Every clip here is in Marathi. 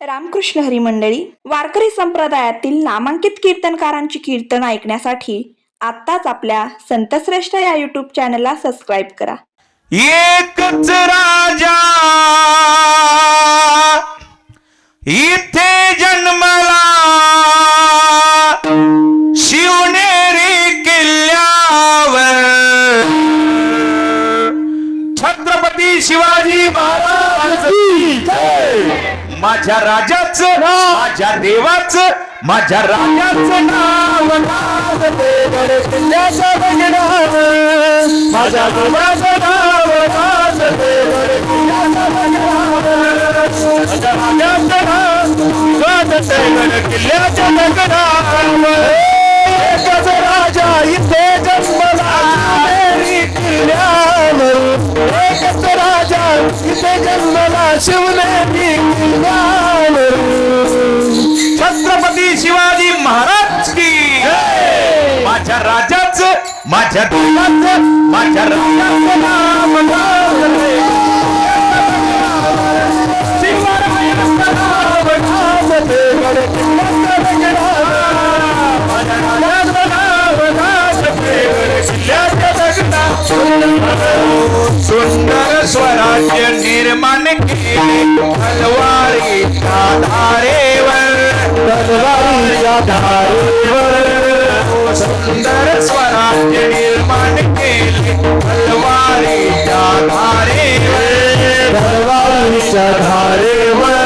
रामकृष्ण हरी मंडळी वारकरी संप्रदायातील नामांकित कीर्तनकारांची कीर्तन ऐकण्यासाठी आत्ताच आपल्या संतश्रेष्ठ या युट्यूब चॅनलला सबस्क्राईब करा. एकच राजा इथे जन्मला. शिवनेरी किल्ल्यावर. छत्रपती शिवाजी महाराज. माझ्या राजाचं माझ्या देवाचं माझ्या राजाचं नाव किल्ल्याच्या गगनावर. माझ्या देवाचं नाव किल्ल्याच्या नाव किल्ल्याच्या. एकच राजा इथे जन्मला. किल्ल्यावर एकच राजा तिथे जन्मला शिवनेरी किल्ल्यावर छत्रपती शिवाजी महाराज की माझ्या राजाचं माझ्या देवाचं माझ्या राजाचं नाम सुंदर स्वराज्य निर्माण केले तलवारीच्या धारेवर तलवारीच्या धारेवर सुंदर स्वराज्य निर्माण केले तलवारीच्या धारेवर तलवारीच्या धारेवर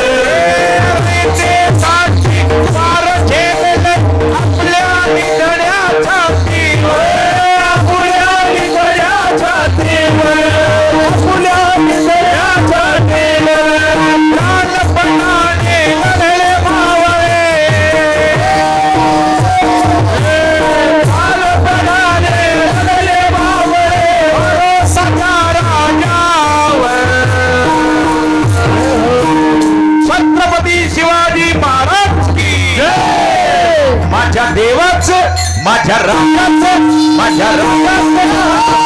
माझ्या देवाचं माझ्या राजाचं माझ्या राजाचं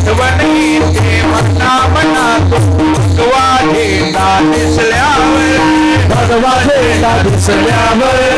आठवणी ते मना मनात भगवा झेंडा दिसल्यावर भगवा झेंडा दिसल्यावर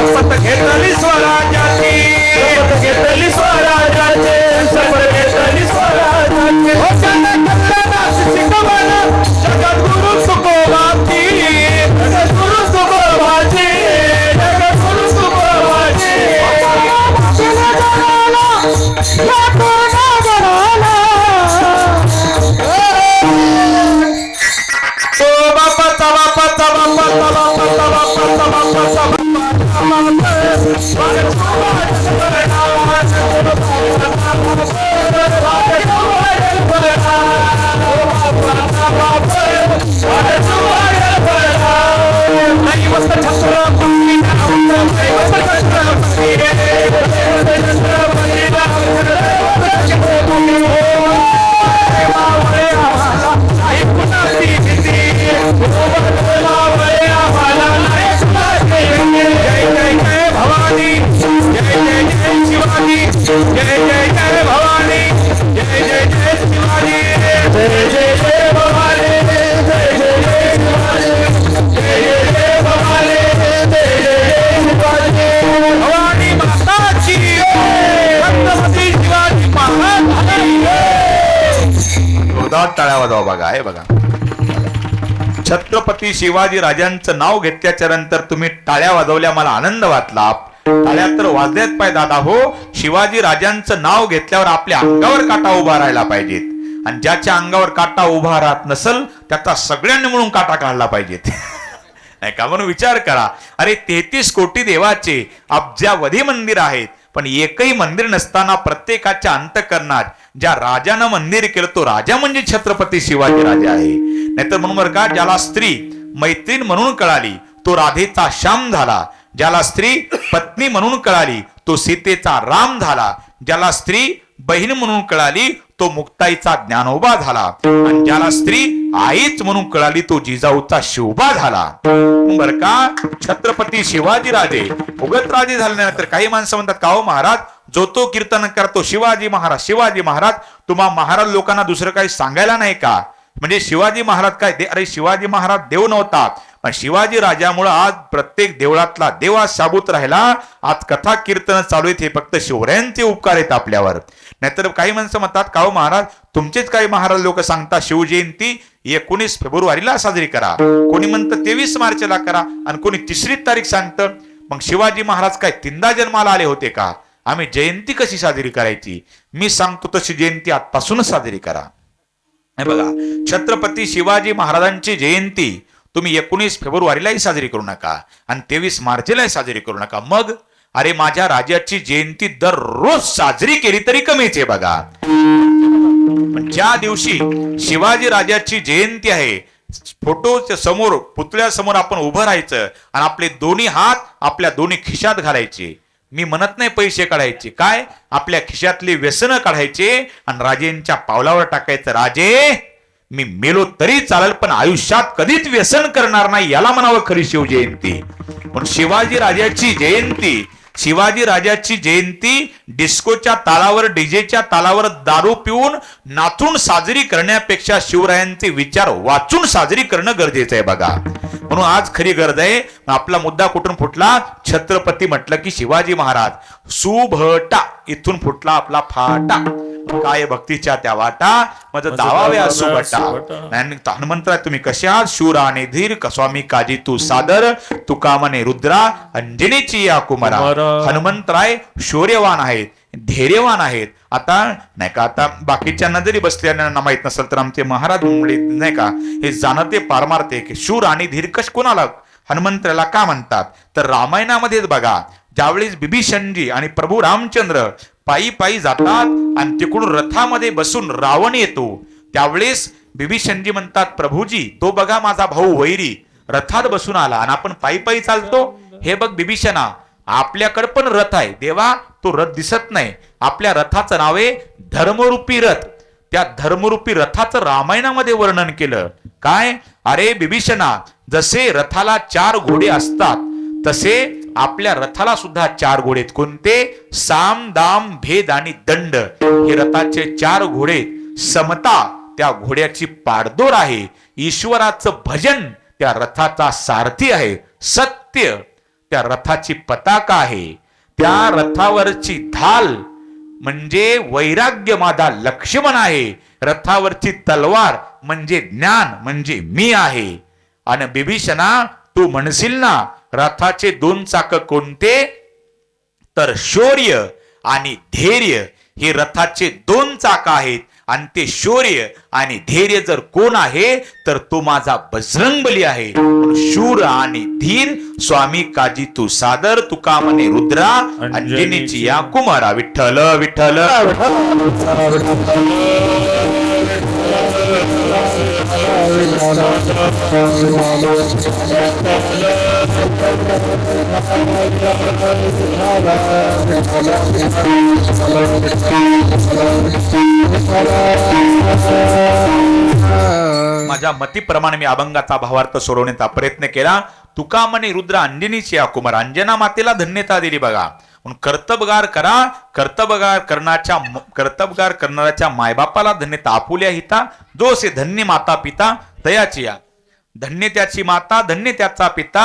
शपथ घेतली स्वराजाची शपथ घेतली स्वराजाचे शपथ घेतली स्वराजाचे छत्रपती शिवाजी राजांचं नाव घेतल्याच्या नंतर तुम्ही टाळ्या वाजवल्या मला आनंद वाटला. टाळ्या तर वाजल्यात पाय दादा हो. शिवाजी राजांचं नाव घेतल्यावर आपल्या अंगावर काटा उभा राहायला पाहिजेत. आणि ज्याच्या अंगावर काटा उभा राहत नसल त्याचा सगळ्यांनी म्हणून काटा काढला पाहिजेत. नाही का? म्हणून विचार करा. अरे तेहतीस कोटी देवाचे अब्जावधी मंदिर आहेत पण एकही मंदिर नसताना प्रत्येकाच्या अंतकरणात ज्या राजानं मंदिर केलं तो राजा म्हणजे छत्रपती शिवाजी राजा आहे. नाहीतर म्हणून बरं का ज्याला स्त्री मैत्रीण म्हणून कळाली तो राधेचा श्याम झाला. ज्याला स्त्री पत्नी म्हणून कळाली तो सीतेचा राम झाला. ज्याला स्त्री बहीण म्हणून कळाली तो मुक्ताईचा ज्ञानोबा झाला. आणि ज्याला स्त्री आईच म्हणून कळाली तो जिजाऊचा शिवबा झाला. बर का छत्रपती शिवाजी राजे उगत राजे झाल्यानंतर काही माणसं म्हणतात का हो महाराज जो तो कीर्तन करतो शिवाजी महाराज शिवाजी महाराज तुम्हा महाराज लोकांना दुसरं काही सांगायला नाही का? म्हणजे शिवाजी महाराज काय अरे शिवाजी महाराज देव नव्हता पण शिवाजी राजामुळे आज प्रत्येक देवळातला देवा साबूत राहिला. आज कथा कीर्तन चालू आहेत हे फक्त शिवरायांचे उपकार आहेत आपल्यावर. नाहीतर काही माणसं म्हणतात का हो महाराज? तुमचेच काही महाराज लोक सांगतात शिवजयंती एकोणीस फेब्रुवारीला साजरी करा. कोणी म्हणतं तेवीस मार्चला करा. आणि कोणी तिसरी तारीख सांगतं. मग शिवाजी महाराज काय तीनदा जन्माला आले होते का? आम्ही जयंती कशी साजरी करायची? मी सांगतो तशी जयंती आजपासूनच साजरी करा. हे बघा छत्रपती शिवाजी महाराजांची जयंती तुम्ही एकोणीस फेब्रुवारीलाही साजरी करू नका आणि तेवीस मार्चलाही साजरी करू नका. मग अरे माझ्या राजाची जयंती दररोज साजरी केली तरी कमीच आहे बघा. पण ज्या दिवशी शिवाजी राजाची जयंती आहे फोटोच्या समोर पुतळ्यासमोर आपण उभं राहायचं आणि आपले दोन्ही हात आपल्या दोन्ही खिशात घालायचे. मी म्हणत नाही पैसे काढायचे. काय? आपल्या खिशातले व्यसन काढायचे आणि राजेंच्या पावलावर टाकायचं. राजे मी मेलो तरी चालेल पण आयुष्यात कधीच व्यसन करणार नाही याला म्हणावं खरी शिवजयंती. पण शिवाजी राजाची जयंती शिवाजी राजाची जयंती डिस्कोच्या तालावर डीजेच्या तालावर दारू पिऊन नाचून साजरी करण्यापेक्षा शिवरायांचे विचार वाचून साजरी करणं गरजेचं आहे बघा. म्हणून आज खरी गरज आहे आपला मुद्दा कुठून फुटला? छत्रपती म्हटलं की शिवाजी महाराज सुभटा इथून फुटला आपला फाटा. काय भक्तीच्या त्या वाटा? मग दावाव्या आणि हनुमंतराय तुम्ही आहात शूर आणि धीर स्वामी काजी तू सादर तुका म्हणे रुद्रा अंजनीची या कुमारा. हनुमंतराय शौर्यवान आहेत धैर्यवान आहेत. आता नाही का आता बाकीच्यांना जरी बसल्याना माहीत नसेल तर आमचे महाराज म्हणले नाही का हे जाणते पारमारते की शूर आणि धीर कश कोणाला हनुमंतराला का म्हणतात? तर रामायणामध्येच बघा. ज्यावेळेस बिभीषणजी आणि प्रभू रामचंद्र पायी पायी जातात आणि तिकडून रथामध्ये बसून रावण येतो. त्यावेळेस बिभीषणजी म्हणतात प्रभूजी तो बघा माझा भाऊ वैरी. रथात बसून आला आणि आपण पायी पायी चालतो. हे बघ बिभीषणा आपल्याकडे पण रथ आहे. देवा तो रथ दिसत नाही. आपल्या रथाचं नाव आहे धर्मरूपी रथ. त्या धर्मरूपी रथाचं रामायणामध्ये वर्णन केलं. काय? अरे बिभीषणा जसे रथाला चार घोडे असतात तसे आपल्या रथाला सुद्धा चार घोडे आहेत. कोणते? साम दाम भेद आणि दंड. हे रथाचे चार घोडे समता त्या घोड्याची पाडदोर आहे. ईश्वराचं भजन त्या रथाचा सारथी आहे. सत्य त्या रथाची पताका आहे. त्या रथावरची धाल म्हणजे वैराग्य माझा लक्ष्मण आहे. रथावरची तलवार म्हणजे ज्ञान म्हणजे मी आहे. आणि बिभीषणा तू म्हणशील ना रथाचे दोन चाक कोणते? तर शौर्य आणि धैर्य हे रथाचे दोन चाक आहेत. आणि ते शौर्य आणि धैर्य जर कोण आहे तर तो माझा बजरंगबली आहे. शूर आणि धीर स्वामी काजी तू सादर तुका म्हणे रुद्रा अंजनीची. या कुमारा विठ्ठल विठ्ठल. माझ्या मतीप्रमाणे मी अभंगाचा भावार्थ सोडवण्याचा प्रयत्न केला. तुका म्हणे रुद्र अंजनीची या कुमार. अंजना मातेला धन्यता दिली बघा. म्हणून कर्तबगार करा. कर्तबगार करण्याच्या कर्तबगार करणाऱ्याच्या मायबापाला धन्यता. आपुल्या हिता. दोषे धन्य माता पिता. दयाची या. धन्य त्याची माता धन्य त्याचा पिता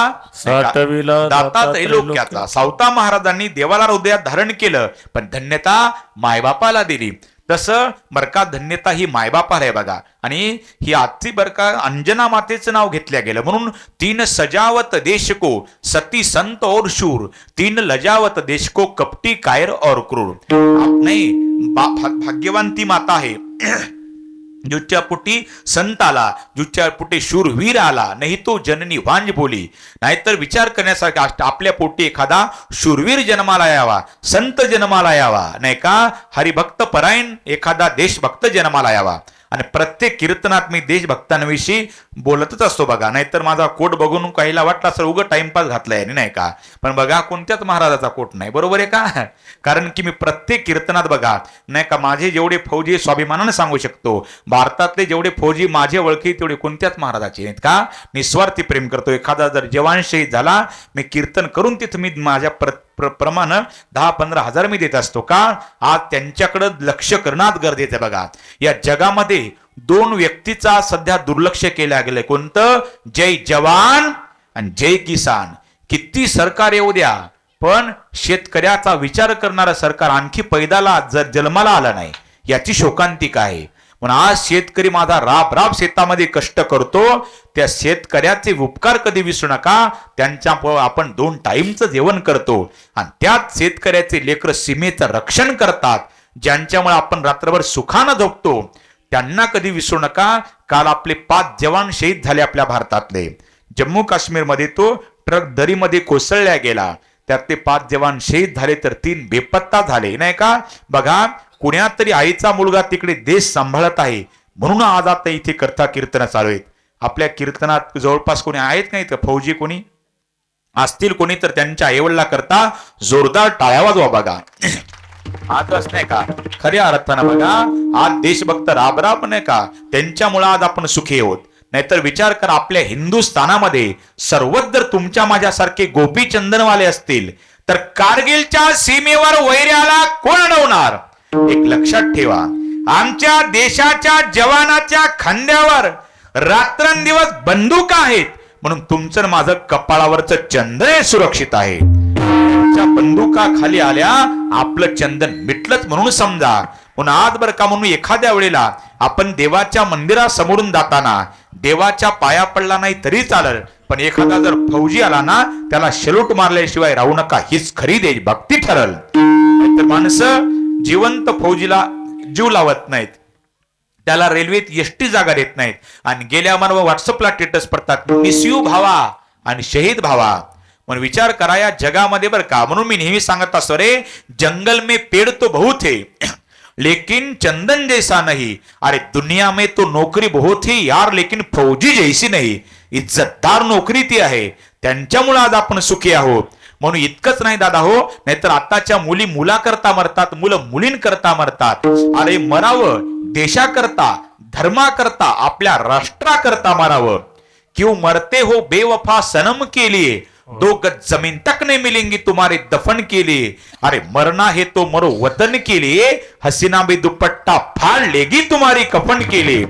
दाता त्रैलोक्याचा. सावता महाराजांनी देवाला हृदयात धारण केलं पण धन्यता मायबापाला दिली. तसं बरं का धन्यता ही मायबापाला आहे बघा. आणि ही आजची बरं का अंजना मातेचं नाव घेतल्या गेलं. म्हणून तीन सजावत देश को सती संत और शूर तीन लजावत देश को कपटी कायर और क्रूर. नाही भाग्यवान ती माता आहे. जुच्या पुटी संत आला जुच्या पुटी शूरवीर आला नाही तो जननी वांज बोली. नाहीतर विचार करण्यासारखा आपल्या पोटी एखादा शूरवीर जन्माला यावा संत जन्माला यावा नाही का? हरिभक्त परायण एखादा देशभक्त जन्माला यावा. आणि प्रत्येक कीर्तनात मी देशभक्तांविषयी बोलतच असतो बघा. नाहीतर माझा कोट बघून काहीला वाटला सर उगं टाइमपास घातलाय नाही का? पण बघा कोणत्याच महाराजाचा कोट नाही. बरोबर आहे का? कारण की मी प्रत्येक कीर्तनात बघा नाही का माझे जेवढे फौजी स्वाभिमानाने सांगू शकतो. भारतातले जेवढे फौजी माझे ओळखी तेवढे कोणत्याच महाराजाचे नाहीत का? निस्वार्थी प्रेम करतो. एखादा जर जवान शहीद झाला मी कीर्तन करून तिथं मी माझ्या प्रत्येक प्र- प्रमाण दहा पंधरा हजार मी देत असतो. का? आज त्यांच्याकडं लक्ष करणं गरजेचं आहे बघा. या जगामध्ये दोन व्यक्तीचा सध्या दुर्लक्ष केल्या गेलंय. कोणतं? जय जवान आणि जय किसान. किती सरकार येऊ द्या. पण शेतकऱ्याचा विचार करणारं सरकार आणखी पैदाला जर जन्माला आलं नाही याची शोकांतिका आहे. म्हणून आज शेतकरी माझा राब राब शेतामध्ये कष्ट करतो. त्या शेतकऱ्याचे उपकार कधी विसरू नका. त्यांच्या आपण दोन टाईमचं जेवण करतो. आणि त्याच शेतकऱ्याचे लेकर सीमेचं रक्षण करतात. ज्यांच्यामुळे आपण रात्रभर सुखानं झोपतो. त्यांना कधी विसरू नका. काल आपले पाच जवान शहीद झाले आपल्या भारतातले. जम्मू काश्मीरमध्ये तो ट्रक दरीमध्ये कोसळल्या गेला. त्यात ते पाच जवान शहीद झाले तर तीन बेपत्ता झाले. नाही का? बघा कुण्यात तरी आईचा मुलगा तिकडे देश सांभाळत आहे. म्हणून आज आता इथे कथा कीर्तन चालू आहेत. आपल्या कीर्तनात जवळपास कोणी आहेत का इथं? फौजी कोणी? असतील कोणी तर त्यांच्या आईवडला करता जोरदार टाळ्या वाजवा बघा. आजच नाही का? खऱ्या अर्थानं बघा. आज देशभक्त राबराब नाही का? त्यांच्यामुळे आज आपण सुखी आहोत. नाहीतर विचार करा आपल्या हिंदुस्थानामध्ये सर्वच जर तुमच्या माझ्यासारखे गोपी चंदनवाले असतील तर कारगिलच्या सीमेवर वैर्याला कोण अडवणार? एक लक्षात ठेवा. आमच्या देशाच्या जवानाच्या खांद्यावर रात्रंदिवस बंदूक आहेत. म्हणून तुमचं माझं कपाळावरचं चंद्र सुरक्षित आहे. बंदुका खाली आल्या आपलं चंदन मिटलंच म्हणून समजा. पण आज बर का म्हणून एखाद्या वेळेला आपण देवाच्या मंदिरासमोरून जाताना देवाच्या पाया पडला नाही तरी चालेल. पण एखादा जर फौजी आला ना त्याला शलूट मारल्याशिवाय राहू नका हीच खरी देशभक्ती ठरल. तर माणसं जिवंत फौजीला जीव लावत नाहीत. त्याला रेल्वेत एसटी जागा देत नाहीत. आणि गेल्या मला व्हॉट्सअपला टेटस पडतात मिसयू भावा आणि शहीद भावा. म्हणून विचार करा या जगामध्ये बरं का. म्हणून मी नेहमी सांगत असतो रे जंगल में पेड़ तो बहुत है लेकिन चंदन जैसा नहीं. अरे दुनिया में तो नौकरी बहुत ही यार लेकिन फौजी जैसी नाही. इज्जतदार नोकरी ती आहे. त्यांच्यामुळे आज आपण सुखी आहोत. म्हणून इतकंच नाही दादा हो नाहीतर आताच्या मुली मुलाकरता मरतात मुलं मुलींकरता मरतात. अरे मरावं देशाकरता धर्माकरता आपल्या राष्ट्राकरता मरावं. क्यों मरते हो बेवफा सनम के लिए दो गज जमीन तक नहीं मिलेंगी तुम्हारे दफन के लिए. अरे मरना है तो मरो वतन के लिए हसीना भी दुपट्टा फाड़ लेगी तुम्हारी कफन के लिए.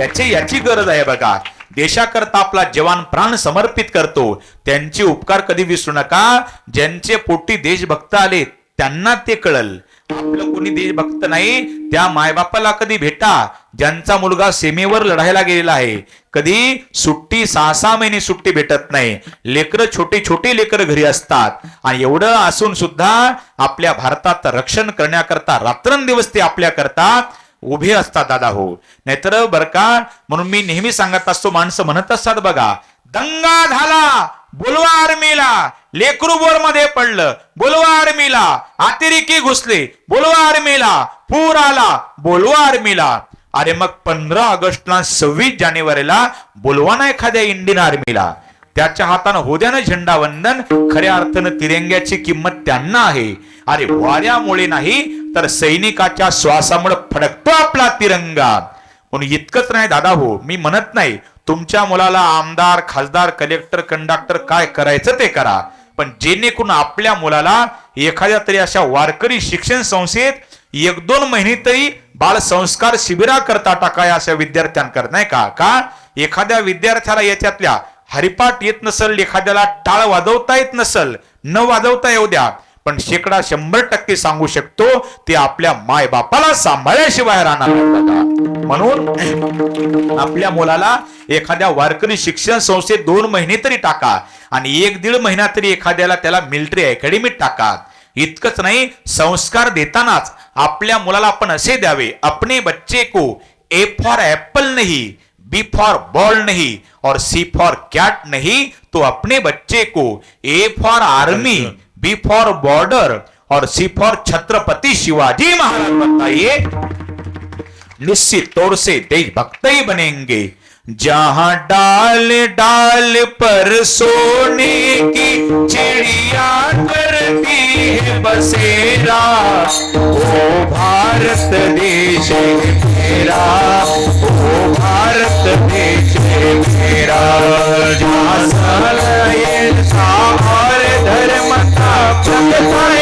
याची याची गरज आहे बघा. देशाकरता आपला जवान प्राण समर्पित करतो. त्यांचे उपकार कधी विसरू नका. ज्यांचे पोटी देशभक्त आले त्यांना ते कळल. आपलं कोणी देशभक्त नाही त्या मायबापाला कधी भेटा. ज्यांचा मुलगा सीमेवर लढायला गेलेला आहे कधी सुट्टी सहा सहा महिने सुट्टी भेटत नाही. लेकरं छोटे छोटे लेकर घरी असतात. आणि एवढं असून सुद्धा आपल्या भारतात रक्षण करण्याकरता रात्रंदिवस ते आपल्याकरता उभे असतात दादा हो. नाहीतर बर का म्हणून मी नेहमी सांगत असतो माणसं म्हणत असतात बघा दंगा झाला बोलवा आर्मीला लेकरू बोरमध्ये पडलं बोलवा आर्मीला अतिरेकी घुसले बोलवा आर्मीला पूर आला बोलवा आर्मीला अरे मग पंधरा ऑगस्टला सव्वीस जानेवारीला बोलवा ना एखाद्या इंडियन आर्मीला. त्याच्या हातानं होद्यानं झेंडा वंदन खऱ्या अर्थानं तिरंग्याची किंमत त्यांना आहे. अरे वाऱ्यामुळे नाही तर सैनिकाच्या श्वासामुळे फडकतो आपला तिरंगा. म्हणून इतकंच नाही दादा हो मी म्हणत नाही तुमच्या मुलाला आमदार खासदार कलेक्टर कंडक्टर काय करायचं ते करा. पण जेणेकरून आपल्या मुलाला एखाद्या तरी अशा वारकरी शिक्षण संस्थेत एक दोन महिने तरी बाल संस्कार शिबिराकरता टाकाय अशा विद्यार्थ्यांकर नाही का? का? एखाद्या विद्यार्थ्याला याच्यातल्या हरिपाठ येत नसल एखाद्याला टाळ वाजवता येत नसल न वाजवता येऊ द्या. पण शेकडा शंभर टक्के सांगू शकतो ते आपल्या माय बापाला सांभाळल्याशिवाय राहणार म्हणून आपल्या मुलाला एखाद्या वारकरी शिक्षण संस्थेत दोन महिने तरी टाका आणि एक दीड महिना तरी एखाद्याला त्याला मिलिटरी अकॅडमीत टाका. इतकंच नाही संस्कार देतानाच आपल्या मुलाला आपण असे द्यावे अपने बच्चे को ए फॉर एप्पल नाही बी फॉर बॉल नहीं और सी फॉर कैट नहीं तो अपने बच्चे को A for army B for border और सी फॉर छत्रपति शिवाजी महाराज बताइए। निश्चित तौर से देशभक्त ही बनेंगे। जहाँ डाल डाल पर सोने की चिड़िया करती है बसेरा ओ भारत देश मेरा ओ भारत देश मेरा जहां सलयन सा और धर्म का प्रगटाय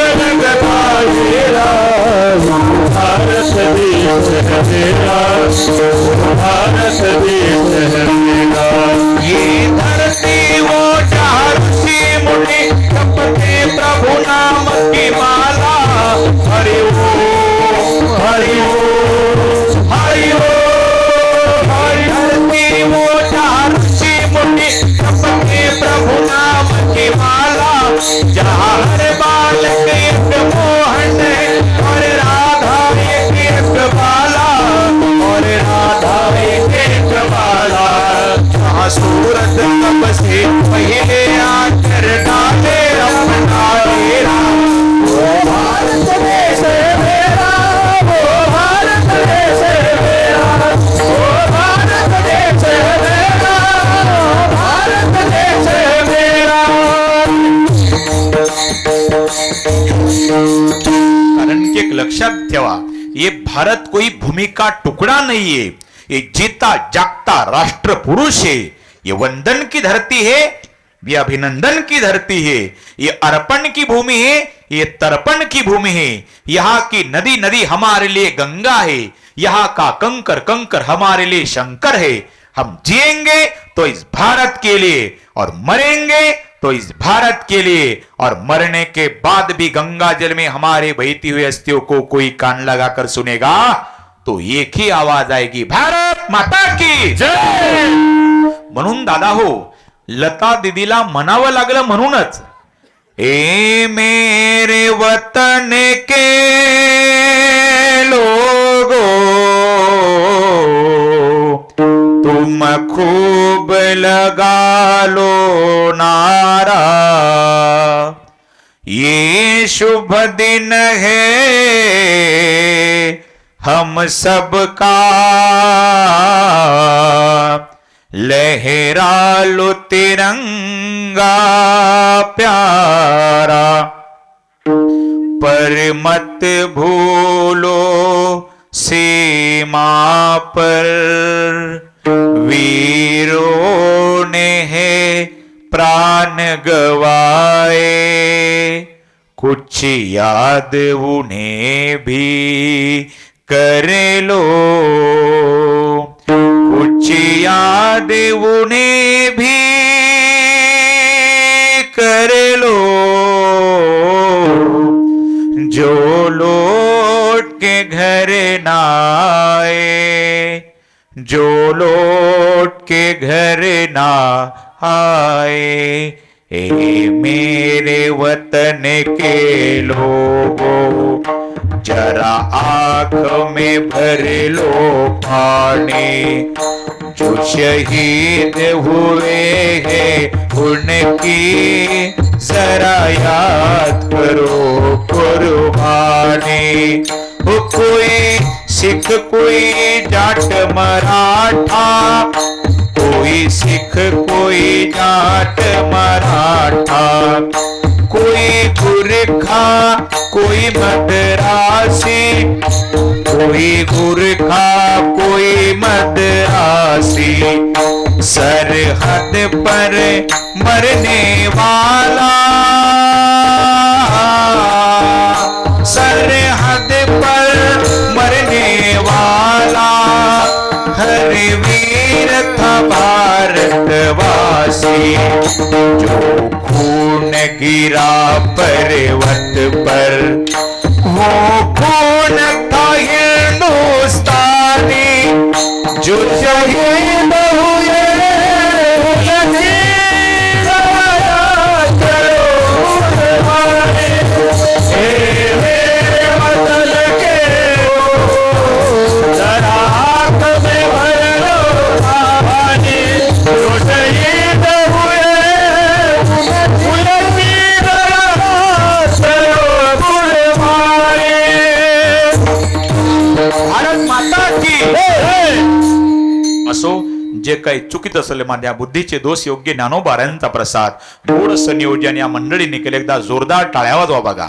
भारत देश मेरा भारत देश मेरा। ये धरती वो जहाँ ऋषि मुनि जपते प्रभु नाम की मां कारण की एक लक्षात ठेवा. ये भारत कोई भूमि का टुकड़ा नहीं है. ये जीता, जागता राष्ट्र पुरुष है. ये वंदन की धरती है, ये अभिनंदन की धरती है. ये अर्पण की भूमि है, ये तर्पण की भूमि है. यहाँ की नदी नदी हमारे लिए गंगा है. यहाँ का कंकर कंकर हमारे लिए शंकर है. हम जिएँगे तो इस भारत के लिए और मरेंगे तो इस भारत के लिए और मरने के बाद भी गंगा जल में हमारे बहती हुई अस्थियों को कोई कान लगाकर सुनेगा तो एक ही आवाज आएगी भारत माता की जय। म्हणून दादा हो लता दिदीला म्हणावं लागलं म्हणूनच ए मेरे वतन के लोगो तुम खूब लगा लो नारा। ये शुभ दिन है हम सबका। लहरा लो तिरंगा प्यारा। पर मत भूलो सीमा पर। वीरों ने है प्राण गवाए, कुछ याद उन्हें भी कर लो। कुछ याद उन्हें भी कर लो। जो लौट के घर ना आए जो लौट के घर ना आए, ए मेरे वतन के लोगों, जरा आँख में भर लो पानी। जो शहीद हुए हैं, उनकी जरा याद करो कुर्बानी। कोई सिख कोई जाट मराठा। कोई सिख, कोई जाट मराठा। कोई गुरखा कोई मदरासी। कोई गुरखा कोई मदरासी। सरहद पर मरने वाला। हर वीर था भारतवासी जो खून गिरा पर्वत पर वो खून जे काही चुकीत असेल माझ्या बुद्धीचे दोष योग्य ज्ञानोबाऱ्यांचा प्रसाद. गोड संयोजन या मंडळीने केले. एकदा जोरदार टाळ्या वाजवा बघा.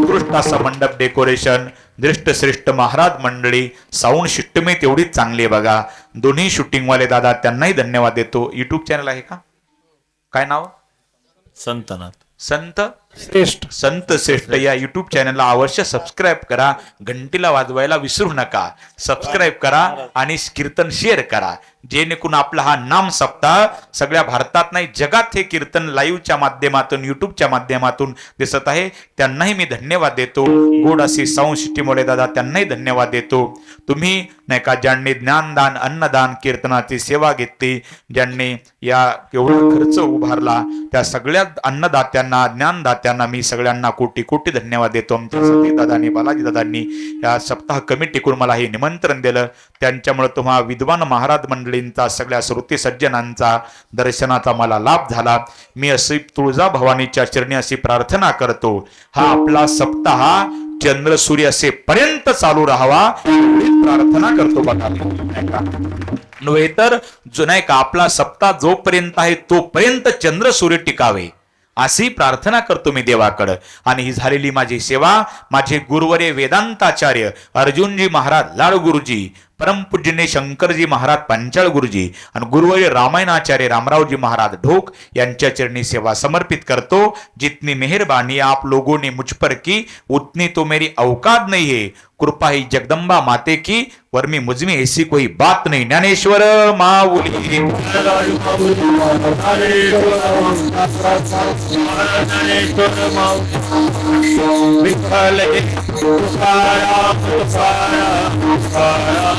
उत्कृष्ट असं मंडप डेकोरेशन दृष्ट श्रेष्ठ महाराज मंडळी साऊंड शिट्टमे तेवढीच चांगली आहे बघा. दोन्ही शूटिंगवाले दादा त्यांनाही धन्यवाद देतो. युट्यूब चॅनल आहे का? काय नाव? संतनाथ. संत? श्रेष्ठ. संत श्रेष्ठ या युट्यूब चॅनलला अवश्य सबस्क्राईब करा. घंटीला वाजवायला विसरू नका. सबस्क्राईब करा आणि कीर्तन शेअर करा. जेणेकरून आपला हा नाम सप्ताह सगळ्या भारतात नाही जगात हे कीर्तन लाईव्हच्या माध्यमातून युट्यूबच्या माध्यमातून दिसत आहे. त्यांनाही मी धन्यवाद देतो. गोड अशी संशिष्टीमुळे दादा त्यांनाही धन्यवाद देतो. तुम्ही नाही का ज्यांनी ज्ञानदान अन्नदान कीर्तनाची सेवा घेतली ज्यांनी या एवढा खर्च उभारला त्या सगळ्या अन्नदात्यांना ज्ञानदात्यांना मी सगळ्यांना कोटी कोटी धन्यवाद देतो. आमच्या सती दादांनी बालाजी दादांनी या सप्ताह कमिटीकडून मला हे निमंत्रण दिलं. त्यांच्यामुळे तुम्हा विद्वान महाराज मंडळ मंडळींचा सगळ्या श्रुती सज्जनांचा दर्शनाचा मला लाभ झाला. मी अशी तुळजा भवानीच्या चरणी अशी प्रार्थना करतो. हा आपला सप्ताह चंद्र सूर्य असे पर्यंत चालू राहावा प्रार्थना करतो बघा नव्हे तर जो नाही का आपला सप्ताह जोपर्यंत आहे तोपर्यंत चंद्र सूर्य टिकावे. अशी प्रार्थना करतो मी देवाकडं. आणि ही झालेली माझी सेवा माझे गुरुवरे वेदांताचार्य अर्जुनजी महाराज लाड गुरुजी परमपूज्यने शंकरजी महाराज पंचाळ गुरुजी आणि गुरुवरे रामायणाचार्य रामरावजी महाराज ढोक यांच्या चरणी सेवा समर्पित करतो. जितनी मेहरबानी आप लोगों ने मुझ पर की उतनी तो मेरी औकात नहीं है. कृपा ही जगदम्बा माते की वर्मी मुजमी ऐसी कोई बात नहीं. ज्ञानेश्वर माऊली।